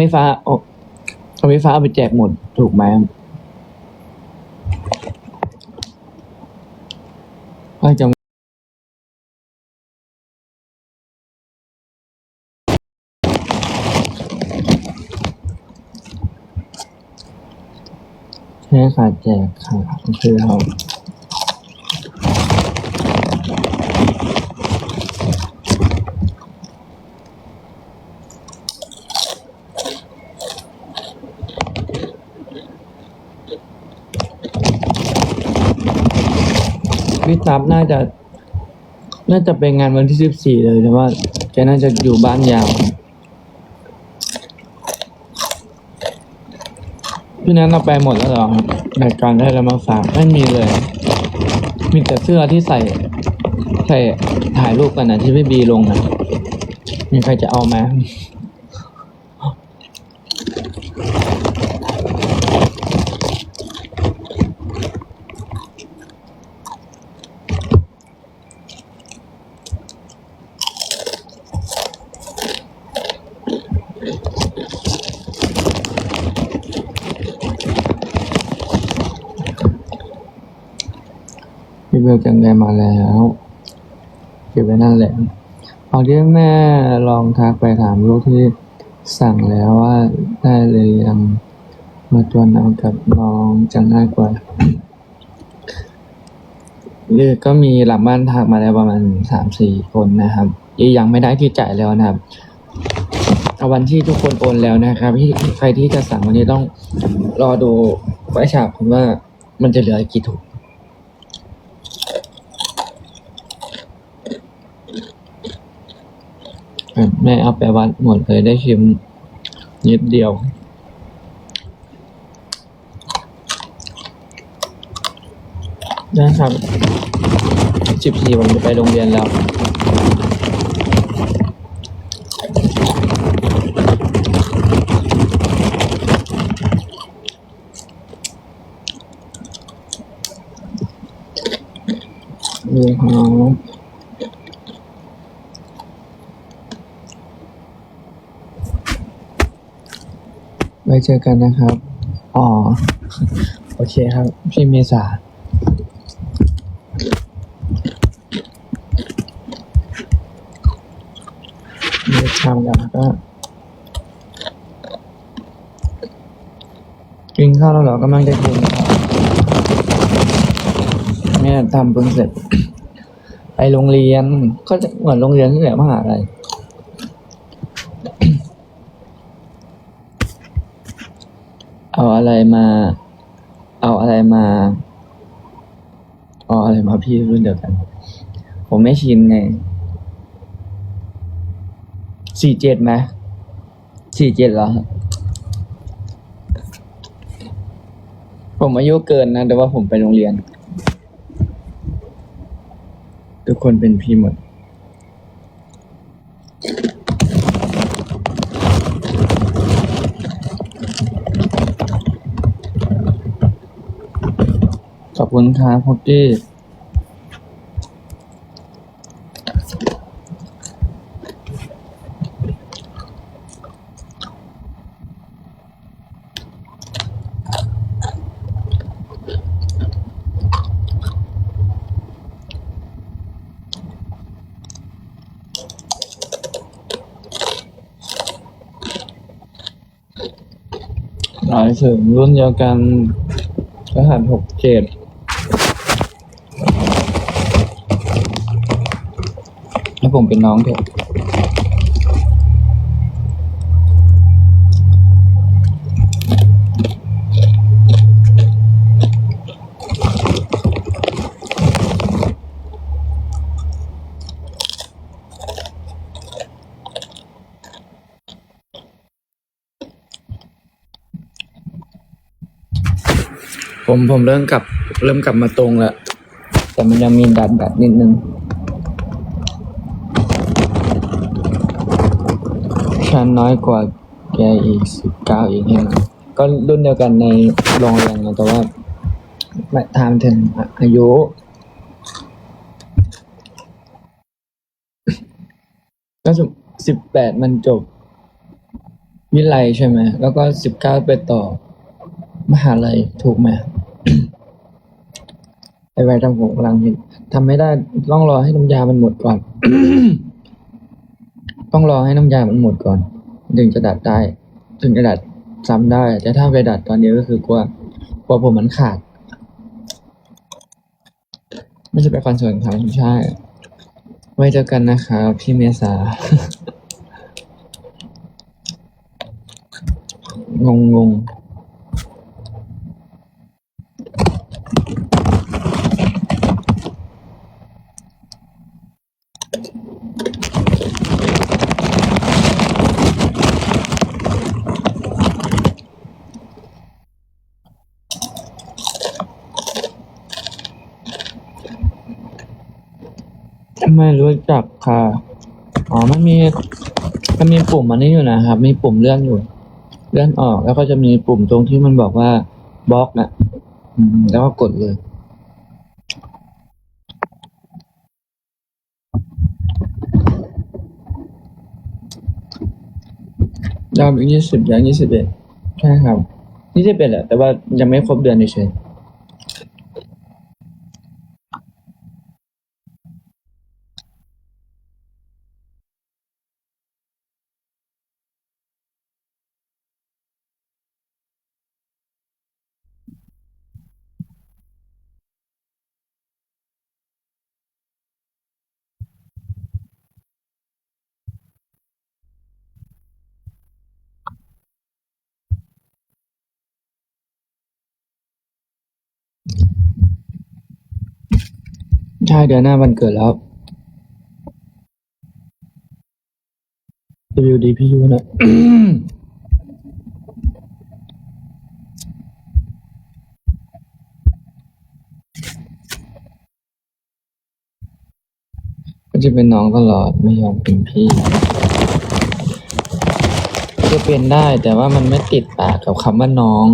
ไม่ฟ้าโอ้พอไม่ฟ้าเอาไปแจกหมดถูกไหมเอ้ยจะใช่ค่ะแจกค่ะคือเรา พี่ตับน่าจะ น่าจะเป็นงานวันที่สิบสี่เลยแต่ว่าแกน่าจะอยู่บ้านยาวพี่นั้นเราไปหมดแล้วหรอครับรายการได้แล้วมาฝากไม่มีเลย มีแต่เสื้อที่ใส่ใส่ถ่ายรูปกันนะที่พี่บีลงนะมีใครจะเอาไหม พี่เบลจังไดมาแล้วเก็บไว้นั่นแหละเอาที่แม่ลองทักไปถามลูกที่สั่งแล้วว่าได้เลยยังมาตัวนำกับน้องจะง่ายกว่าเออก็มีหลังบ้านทักมาแล้วประมาณสามสี่คนนะครับยังไม่ได้ที่จ่ายแล้วนะครับเอาวันที่ทุกคนโอนแล้วนะครับที่ใครที่จะสั่งวันนี้ต้องรอดูไว้ฉากผมว่ามันจะเหลือกี่ถุง อะ แม่เอาไปวัดหมดเลยได้ชิมนิดเดียว นะครับสิบสี่ผมจะไปโรงเรียนแล้วนี่ครับ เจอกันนะครับ อ๋อ โอเคครับ พี่เมษาเดี๋ยวทำกันแล้วก็กินข้าวแล้วเหรอกำลังจะกินครับแม่ทำเพิ่งเสร็จไปโรงเรียนก็จะเหมือนโรงเรียนที่แหละมหาลัย ออะไรมา เอาอะไรมาเอาอะไรมาพี่รุ่นเดียวกัน ผมไม่ชินไงสี่เจ็ดไหมสี่เจ็ดเหรอ ผมอายุเกินนะ แต่ว่าผมไปโรงเรียน ทุกคนเป็นพี่หมด คุณครับพุกกี้หมายถึงรุ่นเดียวกันรหัสหกเจ็ดให้ ผมเป็นน้องเถอะ ผมผมเริ่มกลับ เริ่มกลับมาตรงแล้ว แต่มันยังมีดัดดัดนิดนึงันน้อยกว่าแกอีกสิบเก้าอีกเนี่ยก็รุ่นเดียวกันในโรงเรียนนะแต่ว่าไม่ทำถึงอายุ ก็สิบแปดมันจบ วิไลใช่ไหม แล้วก็สิบเก้าไปต่อ มหาลัยถูกไหมไอไวทำผมกำลังทำไม่ได้ต้องรอให้น้ำยามันหมดก่อน ต้องรอให้น้ำยามันหมดก่อน ถึงจะดัดได้ ถึงจะดัดซ้ำได้ แต่ถ้าไปดัดตอนนี้ก็คือกลัวกลัวผมมันขาด ไม่ใช่ไปคอนเสิร์ตครับใช่ไว้เจอกันนะครับพี่เมษางงงงไม่ รู้จักค่ะ อ๋อ มันมี มันมีปุ่มอันนี้อยู่นะครับ มีปุ่มเลื่อนอยู่ เลื่อนออก แล้วก็จะมีปุ่มตรงที่มันบอกว่าบล็อกนะอแล้วก็กดเลยยอมอีกยี่สิบย่างยี่สิบเอ็ดใช่ครับยี่สิบเอ็ดแหละแต่ว่ายังไม่ครบเดือนเฉย ช่เดือนหน้าวันเกิดแล้ว WDPU นะก็จะเป็นน้องตลอดไม่ยอมเป็นพี่จะเป็นได้แต่ว่ามันไม่ติดปากกับคำว่าน้อง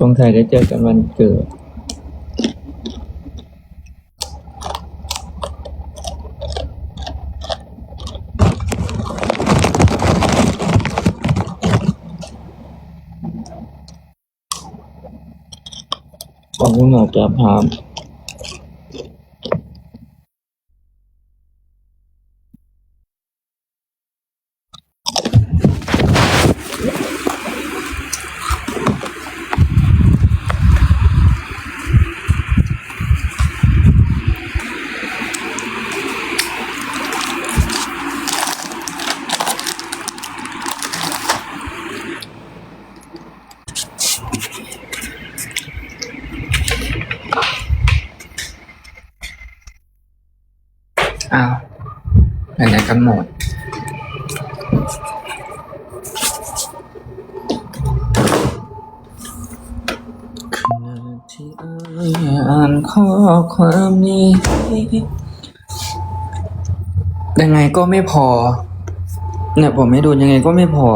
สงสัยได้เจอกันวันเกิดขอบคุณหมอจับครับอ้าว ไปไหนกันหมดที่อ่านข้อความนี้ ยังไงก็ไม่พอ เนี่ยผมไม่ดูยังไงก็ไม่พอ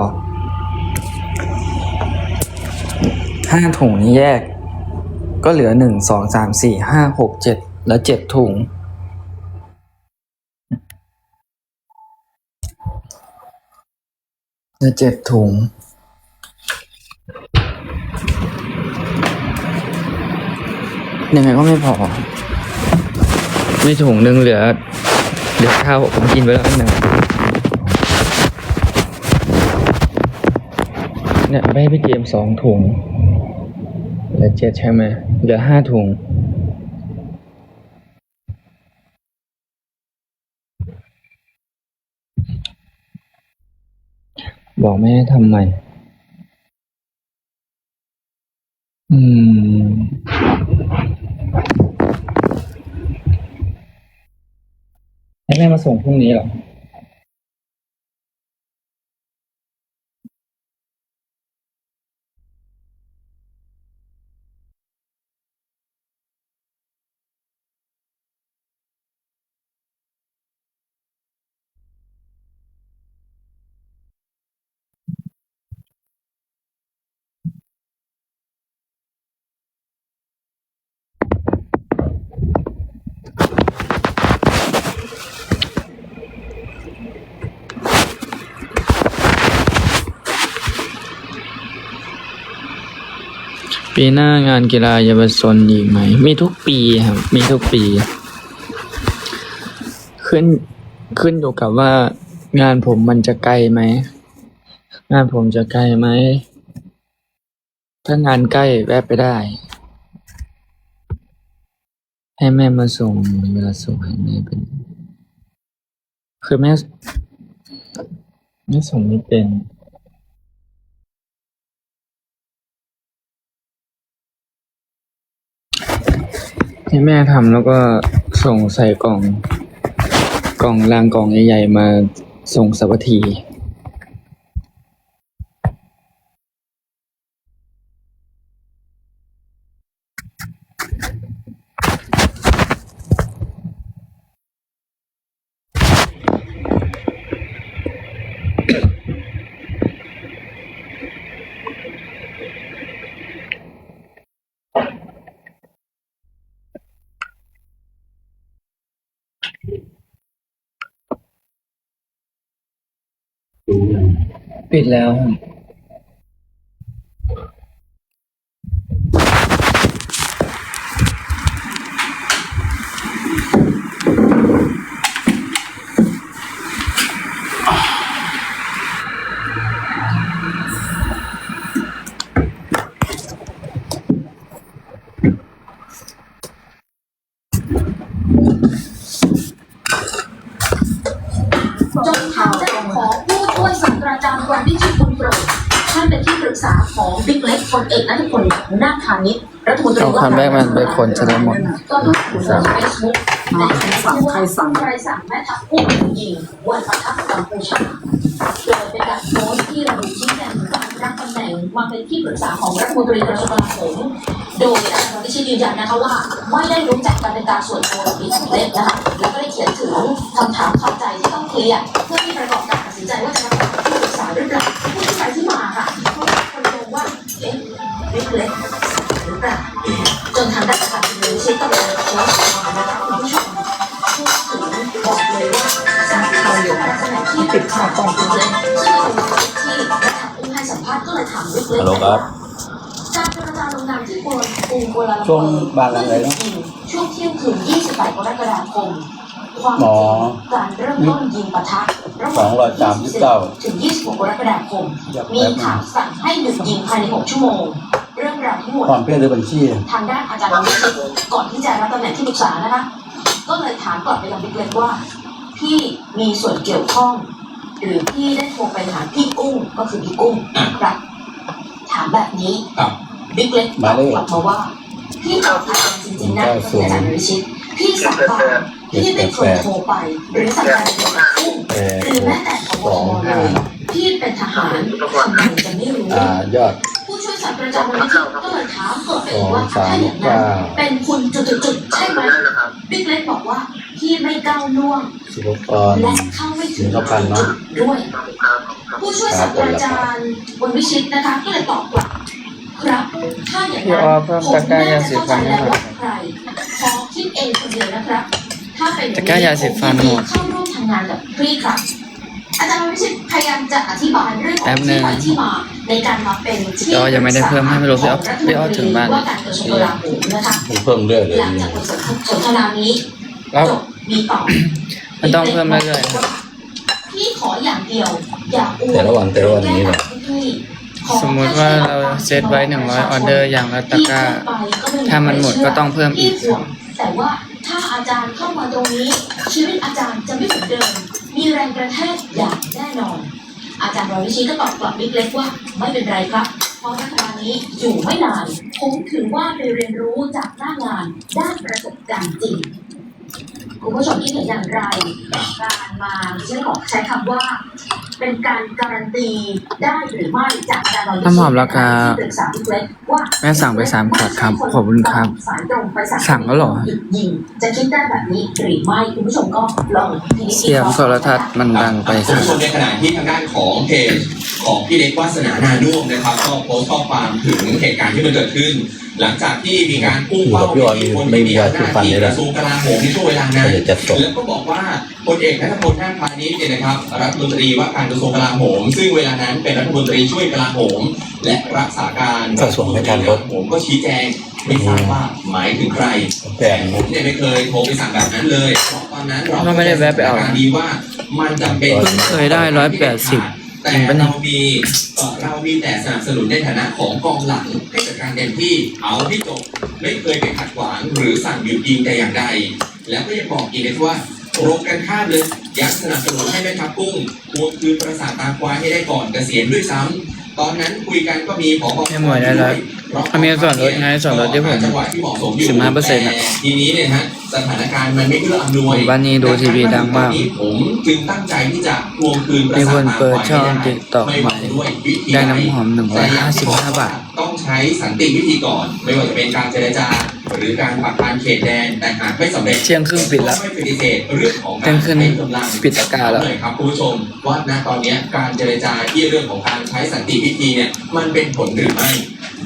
ห้าถุงนี้แยก ก็เหลือหนึ่งสองสามสี่ห้าหกเจ็ดแล้วเจ็ดถุง เหลือเจ็ดถุง ยังไงก็ไม่พอ ไมีถุงหนึ่งเหลือ เหลือข้าวผมกินไปแล้วอันหนึ่งเนี่ยไปให้พี่เกมสองถุงเหลือเจ็ดใช่ไหมเหลือห้าถุง บอกแม่ทำใหม่ อืม ให้แม่มาส่งพรุ่งนี้เหรอ ปีหน้างานกีฬาเยาวชนอีกไหม มีทุกปีครับ มีทุกปี ขึ้นขึ้นอยู่กับว่างานผมมันจะไกลไหม งานผมจะไกลไหม ถ้างานใกล้แวะไปได้ ให้แม่มาส่งเวลาส่งให้แม่เป็น คือแม่แม่ส่งไม่เป็น ให้แม่ทำแล้วก็ส่งใส่กล่อง กล่องรางกล่องใหญ่ๆมาส่งสวัสดี ปิดแล้วครับ จนทางด้านของผู้ช่วยศา สตราจารย์วันวิชิตบุญโปรดท่านเป็นที่ปรึกษาของบิ๊กเล็กพลเอกนัทพลนาคพานิชรัฐมนตรีเอาคันแรกมันไปคนจะได้หมดก็ต้องถูกลงเฟซบุ๊กในใครสั่งใครสั่งใครสั่งแม่ทัพผู้ยิงวันประทับกัมพูชาโดยเป็นการโพสต์ที่ระบุชี้แจงการรับตำแหน่งมาเป็นที่ปรึกษาของรัฐมนตรีกระทรวงกลาโหมโดยอาจารย์วันวิชิตยืนยันนะคะว่าไม่ได้รู้จักกันเป็นการส่วนตัวกับบิ๊กเล็กนะคะแล้วก็ได้เขียนถึงคำถามคาใจที่ต้องเคลียร์เพื่อที่ประกอบการตัดสินใจว่าจะรับ ที่ไปที่ค่ะเพราะว่าคนงงว่าเอ๊ะบิ๊กเล็กหรือเปล่าจนทางด้านประธานมูลนิธิต้องเลยโพสต์ออกมานะคะคุณผู้ชมพูดถึงบอกเลยว่าจากข่าวอยู่ลักษณะที่ติดข่าวกองบิ๊กเล็กซึ่งคนที่นักข่าวอุ้มให้สัมภาษณ์ก็เลยถามบิ๊กเล็กฮัลโหลครับการเจรจาลงนามที่กรุงกรุงกัวลาลัมเปอร์ช่วงบ่ายหลังเลยนะช่วงเที่ยงคืน28กรกฎาคมความจริงการเริ่มต้นยิงปะทะ ระหสว่าองงร้อยสามสิบเก้าถึง 26 กรกฎาคมอยากมีแป๊บนึข่างวสั่งให้หยุดยิงภายใน 6 ชั่วโมง เรื่องราวทั้งหมด ความเพื่อนหรือบัญชีทางด้านอาจารย์วิชิตก่อนที่จะรับตำแหน่งที่ปรึกษานะคะ ก็เลยถามกลับไปยังบิ๊กเล็กว่า พี่มีส่วนเกี่ยวข้อง หรือพี่ได้โทรไปหาพี่กุ้งก็คือพี่กุ้งครับ ถามแบบนี้ครับบิ๊กเล็กตอบกลับมาว่า พี่ตอบอาจารย์จริงๆนะก็คืออาจารย์วิชิตพี่สั่งการ พี่เป็นคนโทรไปหรือสั่งการกับกุ้งแปดหรือแม้แต่พบตรเลยพี่เป็นทหารทำไมจะไม่รู้อ่ายอดผู้ช่วยศาสตราจารย์วันนี้ก็เลยถามกลับไปสออีงกว่าสาถ้ามอย่างนั้นเก้าเป็นคุณจุดๆๆใช่ไหมบิ๊กเล็กบอกว่าพี่ไม่ก้าวล่วงสุภกรและเข้าไม่ถึงศิลปันเนอะด้วยผู้ช่วยศาสตราจารย์วันวิชิตนะคะก็เลยตอบกลับครับถ้าอย่างพี่นั้นอ้อเพิ่มตะกร้ายาสีฟันให้หน่อยใครขอคิดเองคนเดียวนะครับ ถ้าเป็นตะกร้ายาสีฟันหมดเข้าร่วมทำงานกับพี่ครับอาจารย์วิชิตพยายามจะอธิบายเรื่องขแป๊องบนึที่งไปที่มาในการมาเป็นที่พี่อ้อยังไม่ได้เพิ่มให้ไม่รู้พี่อ้อพี่อ้อถึงบ้านว่าการกระทรวงกลาโหมนะคะผมเพิ่มเรื่อยเลยหลังจากบทสนทนานี้แล้วจบมีต่อมันต้องเพิ่มเรื่อยๆครับพี่ขออย่างเดียวอย่าอวดแต่ละวันแต่ละวันนี้แหละพี่ขอสมมุติว่าเราเซตไว้100ออเดอร์อย่างละตะกร้า ถ้ามันหมดก็ต้องเพิ่มอีกพี่ห่วงแต่ว่า ถ้าอาจารย์เข้ามาตรงนี้ ชีวิตอาจารย์จะไม่เหมือนเดิม มีแรงกระแทกอย่างแน่นอน อาจารย์รอยวิชีก็ตอบกลับบิ๊กเล็กว่า ไม่เป็นไรครับ เพราะรัฐบาลนี้อยู่ไม่นานผมถือว่าไปเรียนรู้จากหน้างานด้านประสบการณ์จริงคุณผู้ชมคิดเห็นอย่างไรการมาดิฉันขอใช้คำว่า เป็นการการันตีได้หรือไม่จากอาจารย์รอยวิชิน้ำหอมราคาที่ปรึกษาบิ๊กเล็กว่าแม่สั่งไปสามขวดครับขอบคุณครับสายตรงไปสั่งสั่งแล้วเหรอหยุดยิงจะคิดได้แบบนี้หรือไม่คุณผู้ชมก็ลองพินิจเสียงโทรทัศน์มันดังไปคคุณรับผู้ชมในขณะที่ทางด้านของเพจของพี่เล็กวาสนานานุ่มนะครับก็โพสต์ข้อความถึงเหตุการณ์ที่มันเกิดขึ้น หลังจากที่มีการพุ่งเป้าอยู่กับพี่ออยคนไม่มีที่ยาสีฟันที่เลยกนะระทรวงกลาโหมในช่วงเวลานั้นเดี๋ยวจะส่งแล้วก็บอกว่า พลเอกนัทพลนาคพาณิชย์เนี่ยนะครับ รัฐมนตรีว่าการกระทรวงกลาโหม ซึ่งเวลานั้นเป็นรัฐมนตรีช่วยกลาโหม และรักษาการกระทรวงไม่ทันรถผมก็ชี้แจงไม่ทราบว่าหมายถึงใครแต่แต่ผมเนี่ยไม่เคยโทรไปสั่งแบบนั้นเลยเพราะตอนนั้นเราเราไม่ได้แวะไปเอาการดีว่ามันจำเป็นเพิ่งเคยได้180แต่จริงปะเนี่ยเรามีเอ่อเรามีแต่สนับสนุนในฐานะของกองหลังให้จัดการเต็มที่เอาที่จบไม่เคยไปขัดขวางหรือสั่งหยุดยิงแต่อย่างใด แล้วก็ยังบอกอีกนะว่า ตรงกันข้ามเลยยังสนับสนุนให้แม่ทัพกุ้งทวงคืนประสาทตาควายให้ได้ก่อนเกษียณด้วยซ้ำตอนนั้นคุยกันก็มีผบให้หมวยได้ร้อยอะมีส่วนลดไงส่วนลดที่ผมจังหวะที่เหมาะสมอยู่15%อะแต่ทีนี้เนี่ยฮะสถานการณ์มันไม่เอื้ออำนวยบ้านนี้ดูทีวีดังมากผมจึงตั้งใจที่จะทวงคืนประมีสาคทนตาเปิดควายช่องให้ได้ติ๊กต็อกไม่ใหว่าม่ด้วยวิธีได้ใดน้ำหอม155บาทต้องใช้สันติวิธีก่อน ไม่ว่าจะเป็นการเจรจา หรือการปักปานเขตแดนแต่หากไม่สำเร็จเที่ยงครึ่งปิดละก็ไม่ปฏิเสธเรื่องของเที่กายรงครึ่งใช้กำลังปิดอากาศแล้วเลยครับคุณผู้ชมว่าณตอนเนี้ยการเจรจาที่เรื่องของการใช้สันติวิธีเนี่ยมันเป็นผลหรือไม่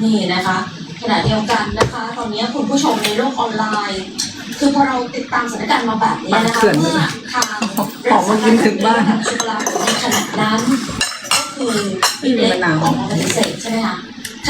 นี่นะคะขณะเดียวกันนะคะ ตอนนี้คุณผู้ชมในโลกออนไลน์ คือพอเราติดตามสถานการณ์มาแบบนี้นะคะเขื่อนเมื่อทางของมากินถึงบ้านชุกลาในขณะนั้นก็คือไม่มีมะนาวออกมาปฏิเสธใช่ไหมคะ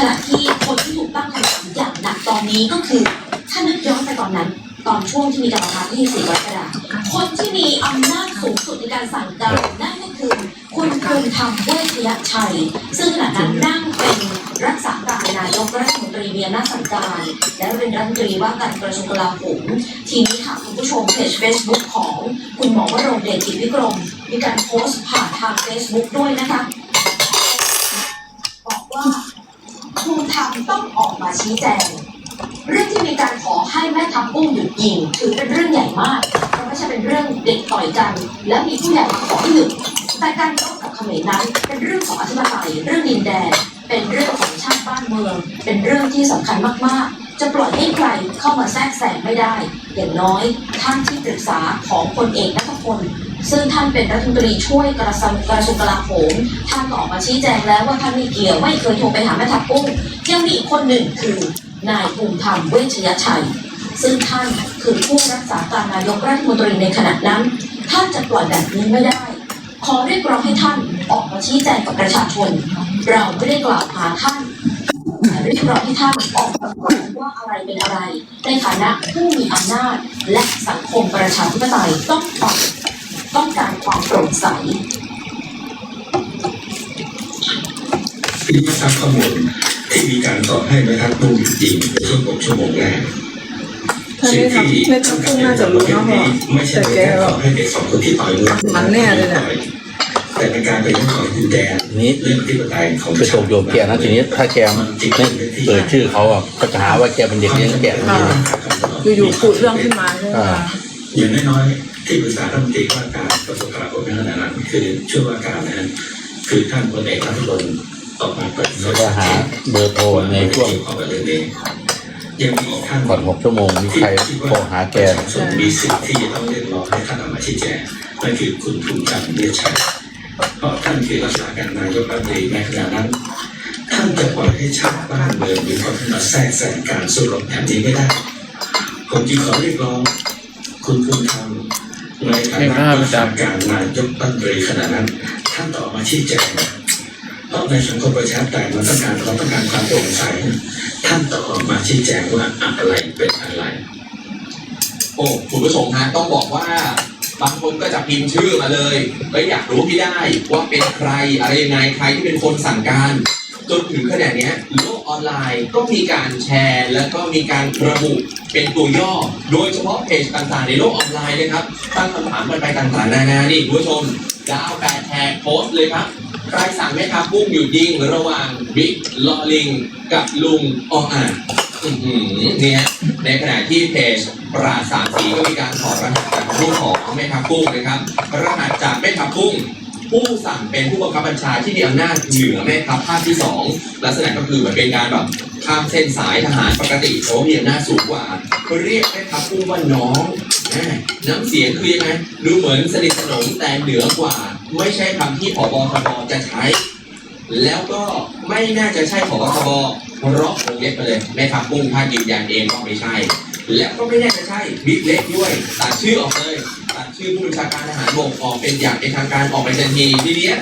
ขณะที่คนที่ถูกตั้งคำถามอย่างหนักตอนนี้ก็คือถ้านึกย้อนไปตอนนั้น ตอนช่วงที่มีการประทะที่สี่กรกฎาคมคนที่มีอำนาจสูงสุดในการสั่งการนั่นก็คือ คุณภูมิธรรมเวชยชัย ซึ่งขณะนั้นนั่งเป็นรักษาการนายกรัฐมนตรีมีอำนาจสั่งการและเป็นรัฐมนตรีว่าการกระทรวงกลาโหมทีนี้ค่ะคุณผู้ชมเพจ Facebook ของคุณหมอวรงเดชกิจวิกรม มีการโพสต์ผ่านทาง Facebook ด้วยนะคะบอกว่า ภูมิธรรมต้องออกมาชี้แจง เรื่องที่มีการขอให้แม่ทัพกุ้งหยุดยิงถือเป็นเรื่องใหญ่มากเพราะไม่ใช่เป็นเรื่องเด็กต่อยกัน แล้วมีผู้ใหญ่มาขอให้หยุดแต่การรบกับเขมรนั้น เป็นเรื่องของอธิปไตยเรื่องดินแดนเป็นเรื่องของชาติบ้านเมือง เป็นเรื่องที่สำคัญมากๆ จะปล่อยให้ใครเข้ามาแทรกแซงไม่ได้ อย่างน้อยท่านที่ปรึกษาของพลเอกนัทพล ซึ่งท่านเป็นรัฐมนตรีช่วยกระทรวงกระทรวงกลาโหมท่านออกมาชี้แจงแล้วว่าท่านม่เกี่ยวไม่เคยโทรไปหาแม่ทัพกุ้งยังมีอีกคนหนึ่งคือนายภูมิธรรมเวชยชัย ซึ่งท่านคือผู้รักษาการนายกรัฐมนตรีในขณะนั้น ท่านจะปล่อยแบบนี้ไม่ได้ ขอเรียกร้องให้ท่านออกมาชี้แจงกับประชาชน เราไม่ได้กล่าวหาท่านแต่เรียกร้องให้ท่านออกมาบอกว่าอะไรเป็นอะไร ในฐานะผู้มีอำนาจและสังคมประชาธิปไตยต้องตอง การความโปร่งใสที่มาทราบข้อมูลที่มีการต่อให้แม่ทัพกุ้งจริงในช่วงหกชั่วโมงแรกถ้าไม่ทำไม่ทำกุ้งน่าจะรู้นะพ่อไม่ใช่แต่เป็นแกการต่อให้เด็กสองคนที่ต่อยมือมันแน่เลยน่ะแต่เป็นการเป็นเรื่องของดินแดนนี้เรื่องที่ปไตยของไปส่งโยมแกนะทีนี้ถ้าแกไม่เอ่ยชื่อเขาอะก็จะหาว่าแกเป็นเด็กเลี้ยงแกะทันทีนะอยู่ๆพูดเรื่องขึ้นมาใช่ไหมคะอย่างน้อยๆ ที่ปรึกษารัฐมนตรีว่าการกระทรวงกลาโหมในขณะนั้นคือช่วยว่าการนะฮะคือท่านพลเอกนัทพลออกมาเปิดเผแล้วยก็หาเบอร์โทรในช่วงของเรื่องนี้ยังมีอีกท่านก่อนหกชั่วโมงมีใครโทรหาแกประชาชนมีสิทธิ์ที่จะต้องเรียกร้องให้ท่านออกมาชี้แจงนั่นคือคุณภูมิธรรมเวชชัยเพราะท่านคือรักษาการนายกรัฐมนตรีในขณะนั้นท่านจะปล่อยให้ชาติบ้านเมืองมีคนมาแทรกแซงการสู้รบแผ่นนี้ไม่ได้ผมจึงขอเรียกร้อง คุณภูมิธรรม ในฐานะรักษาการนายกรัฐมนตรีขณะนั้นท่านต่อมาชี้แจงเพราะในสังคมประชาธิปไตยมันต้องการเราต้องการความโปร่งใสท่านต่อออกมาชี้แจงว่าอะไรเป็นอะไร โอ้คุณผู้ชมฮะต้องบอกว่าบางคนก็จะพิมพ์ชื่อมาเลยก็อยากรู้พี่ได้ว่าเป็นใครอะไรยังไงใครที่เป็นคนสั่งการ จนถึงขนาดนี้โลกออนไลน์ก็มีการแชร์ แล้วก็มีการระบุเป็นตัวย่อ โดยเฉพาะเพจต่างๆในโลกออนไลน์นะครับตั้งคำถามกันไปต่างๆนานานี่คุณผู้ชมดาวแปดแทกโพสต์เลยครับใครสั่งแม่ทัพกุ้งหยุดยิงระหว่างบิ๊กลอลิง กับลุงออ่างอื้อหือเนี่ยในขณะที่เพจปราสามสีก็มีการขอรหัสจากผู้ของแม่ทัพกุ้งนะครับรหัสจากแม่ทัพกุ้ง ผู้สั่งเป็นผู้บังคับบัญชาที่มีอำนาจเหนือแม่ทัพภาคที่สองลักษณะก็คือเหมือนเป็นการแบบข้ามเส้นสายทหารปกติเพราะมีอำนาจสูงกว่าเรียกแม่ทัพกุ้ว่าน้องแม่น้ำเสียงคือยังไงดูเหมือนสนิทสนมแต่เหนือกว่า ไม่ใช่คำที่ผบทบจะใช้ แล้วก็ไม่น่าจะใช่ผบทบเพราะวงเล็บไปเลยแม่ทัพกุ้งถ้ายืนยันเองก็ไม่ใช่ และก็ไม่น่าจะใช่บิ๊กเล็กด้วยตัดชื่อออกเลย ชื่อผู้บัญชาการทหารบกออกเป็นอย่างเป็นทางการออกไปทันทีทีเนี้ย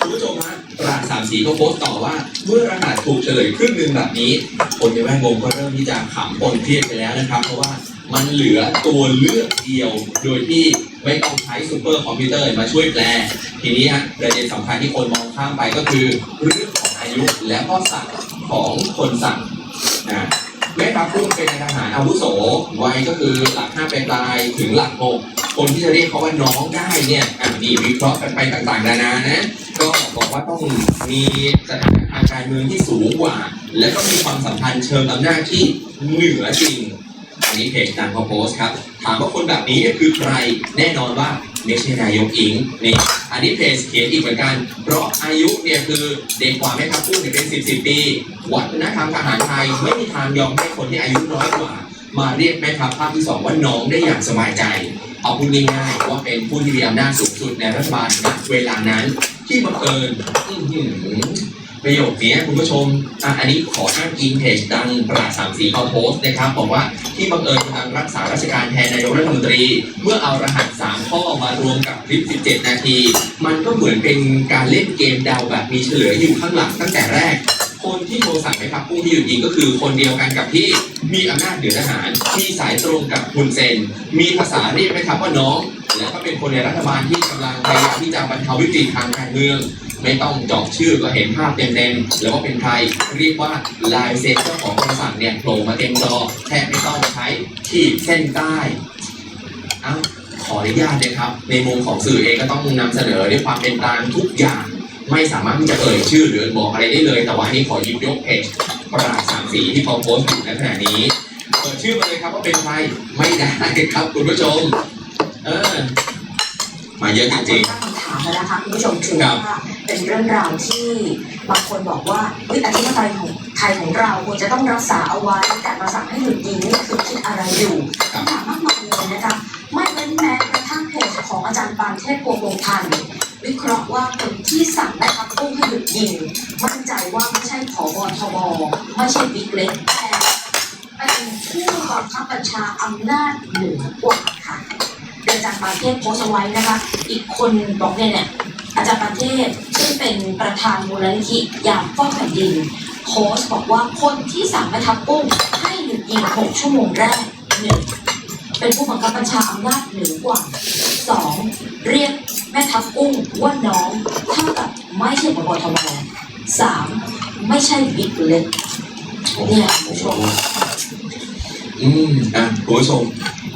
คุณผู้ชมฮะตราสามสีก็โพสต์ต่อว่า เมื่อรหัสถูกเฉลยครึ่งหนึ่งแบบนี้ คนในแวดวงก็เริ่มที่จะขำปนเครียดไปแล้วนะครับ เพราะว่ามันเหลือตัวเลือกเดียว โดยที่ไม่ต้องใช้ซูเปอร์คอมพิวเตอร์มาช่วยแปล ทีนี้ฮะประเด็นสำคัญที่คนมองข้ามไปก็คือ เรื่องของอายุและก็ศักดิ์ของคนสั่งนะแม่ทัพกุ้งเป็นทหารอาวุโสวัยก็คือหลักห้าปลายถึงหลักหก คนที่จะเรียกเขาว่าน้องได้เนี่ยอะมีวิเคราะห์กันไปต่างๆนานานะ ก็บอกว่าต้องมีสถานะทางการเมืองที่สูงกว่า และก็มีความสัมพันธ์เชิงอำนาจที่เหนือจริงอันนี้เพจดังเขาโพสต์ครับ ถามว่าคนแบบนี้คือใครแน่นอนว่าไม่ใช่นายกอิงนี่อันนี้เพจเขียนอีกเหมือนกัน เพราะอายุเนี่ยคือเด็กกว่าแม่ทัพพูดเนี่ยเป็นสิบสิบปี วัฒนธรรมทหารไทยไม่มีทางยอมให้คนที่อายุน้อยกว่า มาเรียกแม่ทัพภาคที่สองว่าน้องได้อย่างสบายใจ เอาพูดง่ายๆว่าเป็นผู้ที่มีอำนาจสูงสุดในรัฐบาลณเวลานั้นที่บังเอิญประโยคนี้คุณผู้ชมอะอันนี้ขออ้างอิงเพจดังปราดสามสีเขาโพสต์นะครับ บอกว่าที่บังเอิญทางรักษาราชการแทนนายกรัฐมนตรี เมื่อเอารหัส 3 ข้อมารวมกับคลิป 17 นาที มันก็เหมือนเป็นการเล่นเกมเดาแบบมีเฉลยอยู่ข้างหลังตั้งแต่แรก คนที่โทรสั่งให้พักผู้ที่หยุดยิงก็คือคนเดียวกันกับที่มีอำนาจเหนือทหารมีสายตรงกับคุณเซน มีภาษาเรียกไหมครับว่าน้องและก็เป็นคนในรัฐบาลที่กำลังพยายามที่จะบรรเทาวิกฤตทางการเมือง ไม่ต้องเจาะชื่อก็เห็นภาพเต็มๆแล้วว่าเป็นใครเรียกว่าลายเซ็นเจ้าของคำสั่งเนี่ยโผล่มาเต็มจอแทบไม่ต้องใช้ขีดเส้นใต้เอ้าขออนุญาตเลยครับ ในมุมของสื่อเองก็ต้องนำเสนอด้วยความเป็นกลางทุกอย่าง ไม่สามารถที่จะเอ่ยชื่อหรือบอกอะไรได้เลย แต่ว่าอันนี้ขอหยิบยกเพจประหลาดสามสีที่เขาโพสต์อยู่ในขณะนี้เปิดชื่อมาเลยครับว่าเป็นใครไม่ได้ครับคุณผู้ชม เออ มาเยอะจริงตั้งคำถามแล้วนะคะคุณผู้ชมคือว่าเป็นเรื่องราวที่บางคนบอกว่าเฮ้ยอธิปไตยของไทยของเราควรจะต้องรักษาเอาไว้แต่มาสั่งให้หยุดยิงนี่คือคิดอะไรอยู่คำถามมากมายเลยนะคะไม่เว้นแม้กระทั่งเพจของอาจารย์ปานเทพโกโกพันธ์ วิเคราะห์ว่าคนที่สั่งแม่ทัพกุ้งให้หยุดยิงมั่นใจว่าไม่ใช่ผบทบไม่ใช่บิ๊กเล็กแต่เป็นผู้บังคับบัญชาอำนาจเหนือกว่าค่ะอาจารย์ปาเทพโพสต์ไว้นะคะ อีกคนบอกเนี่ยเนี่ยอาจารย์ปาเทพซึ่งเป็นประธานมูลนิธิยามป้องแผ่นดินโพสต์บอกว่าคนที่สั่งแม่ทัพกุ้งให้หยุดยิงหกชั่วโมงแรกหนึ่งเป็นผู้บังคับบัญชาอำนาจเหนือกว่า สองเรียกแม่ทัพกุ้งว่าน้องเท่ากับไม่ใช่พบทบสามไม่ใช่บิ๊กเล็กเนี่ยคุณผู้ชม อืมอะคุณผู้ชม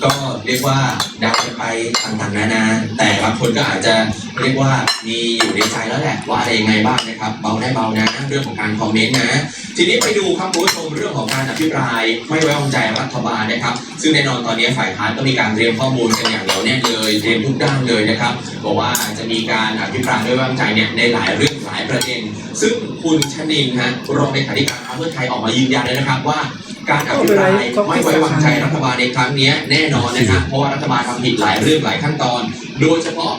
ก็เรียกว่าเดากันไปต่างๆนานา แต่บางคนก็อาจจะเรียกว่ามีอยู่ในใจแล้วแหละว่าอะไรยังไงบ้างนะครับเบาได้เบานะเรื่องของการคอมเมนต์นะ ทีนี้ไปดูครับคุณผู้ชมเรื่องของการอภิปราย ไม่ไว้วางใจรัฐบาลนะครับ ซึ่งแน่นอนตอนนี้ฝ่ายค้านก็มีการเตรียมข้อมูลกันอย่างเหนียวแน่นเลยเตรียมทุกด้านเลยนะครับบอกว่าจะมีการอภิปรายไม่ไว้วางใจเนี่ยในหลายเรื่องหลายประเด็น ซึ่งคุณชนินฮะรองเลขาธิการพรรคเพื่อไทยออกมายืนยันเลยนะครับว่า การอภิปรายไม่ไว้วางใจรัฐบาลในครั้งเนี้ยแน่นอนนะครับเพราะว่ารัฐบาลทำผิดหลายเรื่องหลายขั้นตอน โดยเฉพาะ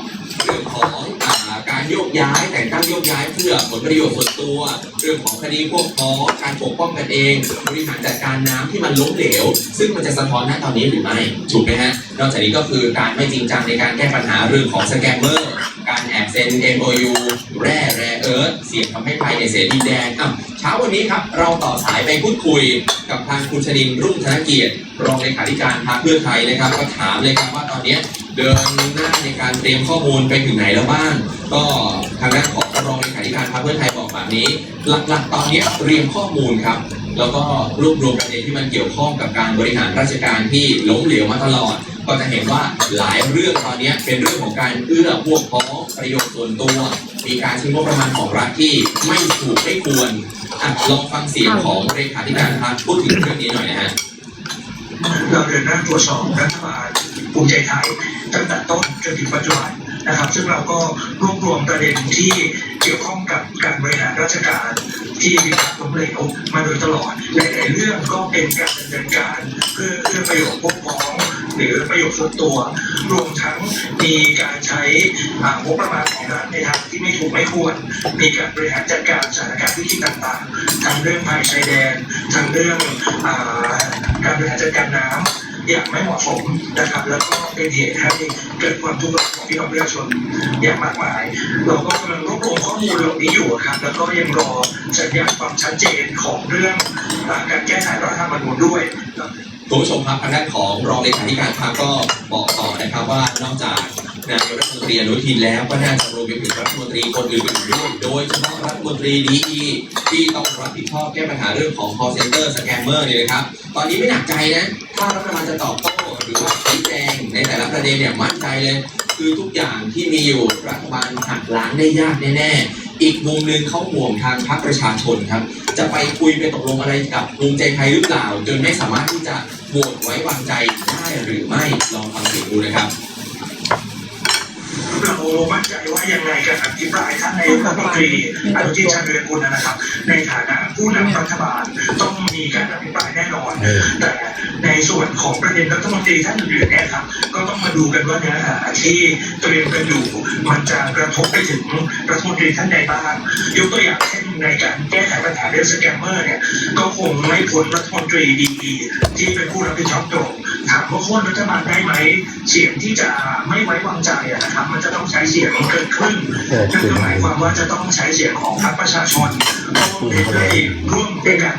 เรื่องของอ่าการ โยกย้ายแต่งตั้งโยกย้ายเพื่อผลประโยชน์ส่วนตัว เรื่องของคดีพวกพ้องการปกป้องกันเอง บริหารจัดการน้ำที่มันล้มเหลว ซึ่งมันจะสะท้อนณตอนนี้หรือไม่ถูกไหมฮะนอกจากนี้ก็คือการไม่จริงจังในการแก้ปัญหาเรื่องของสแกมเมอร์การแอบเซ็น MOU แร่แร่เอิร์ธเสี่ยงทำให้ไทยในเสรีแดงอะเช้าวันนี้ครับ เราต่อสายไปพูดคุยกับทางคุณชนินรุ่งธนเกียรติ รองเลขาธิการพรรคเพื่อไทยนะครับ ก็ถามเลยครับว่าตอนนี้เดินหน้าในการเตรียมข้อมูลไปถึงไหนแล้วบ้าง ก็ทางด้านของรองเลขาธิการพรรคเพื่อไทยบอกแบบนี้ หลักๆตอนนี้เตรียมข้อมูลครับ แล้วก็รวบรวมประเด็นที่มันเกี่ยวข้องกับการบริหารราชการที่ล้มเหลวมาตลอด ก็จะเห็นว่าหลายเรื่องตอนนี้เป็นเรื่องของการเอื้อพวกพ้องประโยชน์ส่วนตัวมีการใช้งบประมาณของรัฐที่ไม่ถูกไม่ควรอลองฟังเสียงของเลขาธิการพรรคพูดถึงเรื่องนี้หน่อยนะฮะเราเดินหน้าตรวจสอบรัฐบาลภูมิใจไทยตั้งแต่ต้นจนถึงปัจจุบัน นะครับ ซึ่งเราก็รวบรวมประเด็นที่เกี่ยวข้องกับการบริหารราชการที่มีการล้มเหลวมาโดยตลอดหลายๆเรื่องก็เป็นการดำเนินการเพื่อเพื่อประโยชน์พวกพ้องหรือประโยชน์ส่วนตัว รวมทั้งมีการใช้งบประมาณของรัฐในทางที่ไม่ถูกไม่ควร มีการบริหารจัดการสถานการณ์วิกฤตต่างๆ ทั้งเรื่องภัยชายแดน ทั้งเรื่องการบริหารจัดการน้ำ อย่างไม่เหมาะสมนะครับ แล้วก็เป็นเหตุให้เกิดความทุกข์ร้อนของพี่น้องประชาชนอย่างมากมาย เราก็กำลังรวบรวมข้อมูลเหล่านี้อยู่ครับ แล้วก็ยังรอสัญญาณความชัดเจนของเรื่องการแก้ไขรัฐธรรมนูญด้วยคุ ณผู้ชมครับทางด้านของรองเลขาธิการพรรคก็บอกต่อนะครับว่านอกจากนายกรัฐมนตรีอนุทินแล้วก็น่าจะรวมไปถึงรัฐมนตรีคนอื่นๆด้วยโดยเฉพาะรัฐมนตรีดีที่ต้องรับผิดชอบแก้ปัญหาเรื่องของ call center scammer เนี่ยนะครับ ตอนนี้ไม่หนักใจนะถ้ารัฐบาลจะตอบโต้หรือว่าชี้แจงในแต่ละประเด็นเนี่ยมั่นใจเลย คือทุกอย่างที่มีอยู่รัฐบาลหักล้างได้ยากแน่ๆอีกมุมหนึ่งเขาห่วงทางพรรคประชาชนครับ จะไปคุยไปตกลงอะไรกับภูมิใจไทยหรือเปล่า จนไม่สามารถที่จะ โหวตไว้วางใจได้หรือไม่ลองฟังเสียงดูนะครับ เรามั่นใจว่ายังไงการอภิปรายท่านนายกรัฐมนตรีอนุทินชาญวีรกุลนะครับ ในฐานะผู้นำรัฐบาลต้องมีการอภิปรายแน่นอน แต่ในส่วนของประเด็นรัฐมนตรีท่านอื่นๆเนี่ยครับ ก็ต้องมาดูกันว่าเนื้อหาที่เตรียมกันอยู่มันจะกระทบไปถึงรัฐมนตรีท่านใดบ้างยกตัวอย่างเช่นในการแก้ไขปัญหาเรื่องสแกมเมอร์เนี่ยก็คงไม่พ้นรัฐมนตรีดีๆที่เป็นผู้รับผิดชอบตรง ถามว่าโค่นรัฐบาลได้ไหมเสียงที่จะไม่ไว้วางใจอะนะครับ มันจะต้องใช้เสียงเกินครึ่งนั่นก็หมายความว่าจะต้องใช้เสียงของพรรคประชาชนร่วมในร่วมในการ